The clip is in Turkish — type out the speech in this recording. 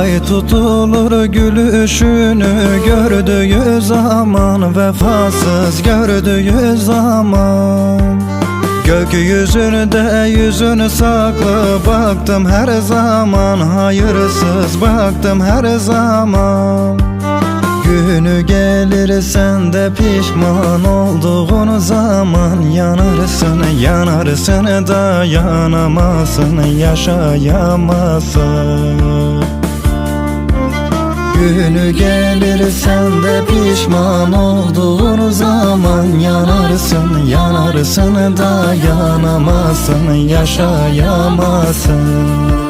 Ay tutulur gülüşünü gördüğü zaman Vefasız gördüğü zaman. Gökyüzünde yüzünü saklı baktım her zaman Hayırsız baktım her zaman. Günü gelir sen de pişman olduğun zaman Yanarsın yanarsın dayanamazsın yaşayamazsın Günü gelir sen de pişman olduğun zaman Yanarsın yanarsın dayanamazsın yaşayamazsın